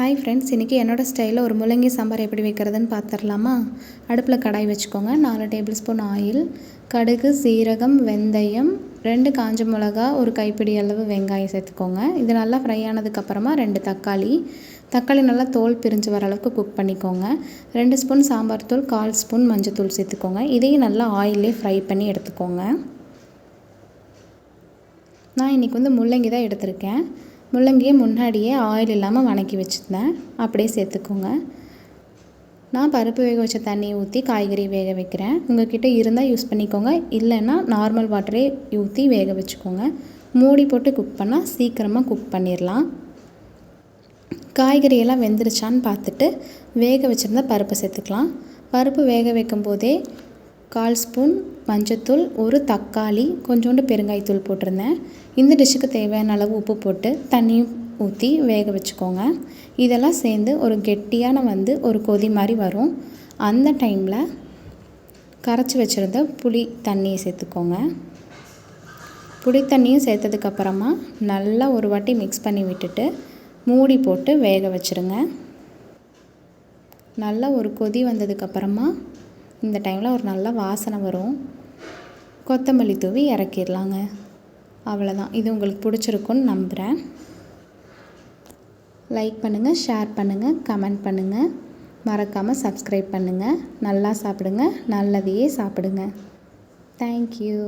Hi friends இன்றைக்கி என்னோடய ஸ்டைலில் ஒரு முள்ளங்கி சாம்பார் எப்படி வைக்கிறதுன்னு பார்த்துடலாமா அடுப்பில் கடாய் வச்சுக்கோங்க. நாலு டேபிள் ஸ்பூன் ஆயில் கடுகு சீரகம் வெந்தயம் ரெண்டு காஞ்ச மிளகா ஒரு கைப்பிடி அளவு வெங்காயம் சேர்த்துக்கோங்க. இது நல்லா ஃப்ரை ஆனதுக்கப்புறமா ரெண்டு தக்காளி. தக்காளி நல்லா தோல் பிரிஞ்சு வர அளவுக்கு குக் பண்ணிக்கோங்க. ரெண்டு ஸ்பூன் சாம்பார் தூள் கால் ஸ்பூன் மஞ்சத்தூள் சேர்த்துக்கோங்க. இதையும் நல்லா ஆயிலே ஃப்ரை பண்ணி எடுத்துக்கோங்க. நான் இன்றைக்கி வந்து முள்ளங்கி தான் எடுத்திருக்கேன். முள்ளங்கியை முன்னாடியே ஆயில் இல்லாமல் வணக்கி வச்சுருந்தேன். அப்படியே சேர்த்துக்கோங்க. நான் பருப்பு வேக வச்ச தண்ணி ஊற்றி காய்கறி வேக வைக்கிறேன். உங்கள்கிட்ட இருந்தால் யூஸ் பண்ணிக்கோங்க. இல்லைன்னா நார்மல் வாட்டரே ஊற்றி வேக வச்சுக்கோங்க. மூடி போட்டு குக் பண்ணால் சீக்கிரமாக குக் பண்ணிடலாம் காய்கறியெல்லாம் வெந்துருச்சான்னு பார்த்துட்டு வேக வச்சுருந்தா பருப்பு சேர்த்துக்கலாம். பருப்பு வேக வைக்கும் போதே கால் ஸ்பூன் மஞ்சத்தூள் ஒரு தக்காளி கொஞ்சோண்டு பெருங்காயத்தூள் போட்டிருந்தேன். இந்த டிஷ்ஷுக்கு தேவையான அளவு உப்பு போட்டு தண்ணியும் ஊற்றி வேக வச்சுக்கோங்க. இதெல்லாம் சேர்ந்து ஒரு கெட்டியான வந்து ஒரு கொதி மாதிரி வரும். அந்த டைமில் கரைச்சி வச்சுருந்த புளி தண்ணியை சேர்த்துக்கோங்க. புளி தண்ணியும் சேர்த்ததுக்கப்புறமா நல்லா ஒரு வாட்டி மிக்ஸ் பண்ணி விட்டுட்டு மூடி போட்டு வேக வச்சுருங்க. நல்லா ஒரு கொதி வந்ததுக்கப்புறமா இந்த டைமில் ஒரு நல்ல வாசனை வரும். கொத்தமல்லி தூவி இறக்கிடலாங்க. அவ்வளோதான் இது உங்களுக்கு பிடிச்சிருக்குன்னு நம்புகிறேன் லைக் பண்ணுங்கள் ஷேர் பண்ணுங்கள் கமெண்ட் பண்ணுங்கள் மறக்காமல் சப்ஸ்கிரைப் பண்ணுங்கள் நல்லா சாப்பிடுங்க. நல்லதையே சாப்பிடுங்க. தேங்க்யூ